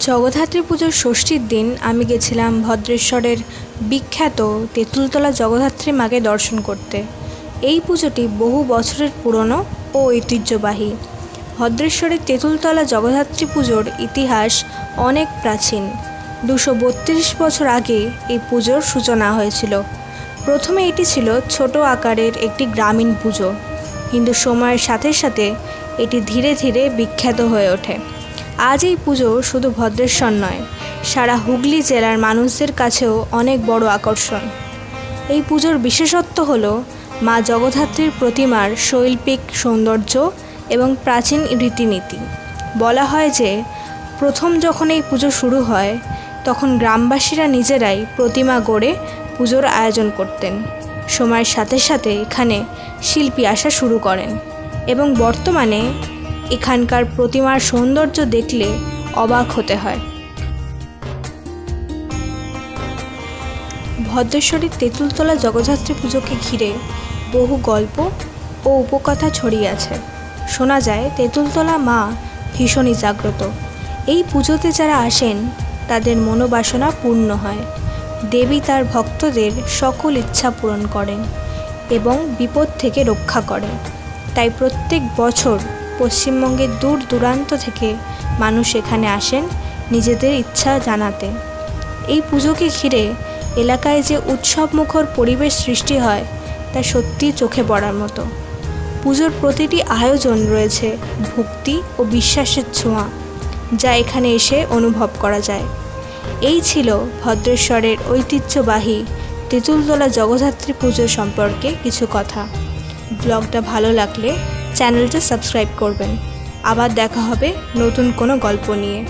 জগদ্ধাত্রী পুজোর ষষ্ঠীর দিন আমি গেছিলাম ভদ্রেশ্বরের বিখ্যাত তেঁতুলতলা জগদ্ধাত্রী মাকে দর্শন করতে। এই পুজোটি বহু বছরের পুরনো ও ঐতিহ্যবাহী। ভদ্রেশ্বরের তেঁতুলতলা জগদ্ধাত্রী পুজোর ইতিহাস অনেক প্রাচীন। দুশো বত্রিশ বছর আগে এই পুজোর সূচনা হয়েছিল। প্রথমে এটি ছিল ছোট আকারের একটি গ্রামীণ পুজো। কিন্তু সময়ের সাথে সাথে এটি ধীরে ধীরে বিখ্যাত হয়ে ওঠে। আজ এই পুজো শুধু ভদ্রেশ্বর নয়, সারা হুগলি জেলার মানুষদের কাছেও অনেক বড় আকর্ষণ। এই পুজোর বিশেষত্ব হল মা জগদ্ধাত্রীর প্রতিমার শৈল্পিক সৌন্দর্য এবং প্রাচীন রীতিনীতি। বলা হয় যে, প্রথম যখন এই পুজো শুরু হয়, তখন গ্রামবাসীরা নিজেরাই প্রতিমা গড়ে পুজোর আয়োজন করতেন। সময়ের সাথে সাথে এখানে শিল্পী আসা শুরু করেন এবং বর্তমানে এখানকার প্রতিমার সৌন্দর্য দেখলে অবাক হতে হয়। ভদ্রেশ্বরীর তেঁতুলতলা জগদ্ধাত্রী পুজোকে ঘিরে বহু গল্প ও উপকথা ছড়িয়ে আছে। শোনা যায়, তেঁতুলতলা মা ভীষণই জাগ্রত। এই পুজোতে যারা আসেন, তাদের মনোবাসনা পূর্ণ হয়। দেবী তার ভক্তদের সকল ইচ্ছা পূরণ করেন এবং বিপদ থেকে রক্ষা করেন। তাই প্রত্যেক বছর পশ্চিমবঙ্গের দূর দূরান্ত থেকে মানুষ এখানে আসেন নিজেদের ইচ্ছা জানাতে। এই পুজোকে ঘিরে এলাকায় যে উৎসবমুখর পরিবেশ সৃষ্টি হয়, তা সত্যি চোখে পড়ার মতো। পুজোর প্রতিটি আয়োজন রয়েছে ভক্তি ও বিশ্বাসের ছোঁয়া, যা এখানে এসে অনুভব করা যায়। এই ছিল ভদ্রেশ্বরের ঐতিহ্যবাহী তেঁতুলতলা জগদ্ধাত্রী পুজো সম্পর্কে কিছু কথা। ব্লগটা ভালো লাগলে চ্যানেলটা সাবস্ক্রাইব করবেন। আবার দেখা হবে নতুন কোনো গল্প নিয়ে।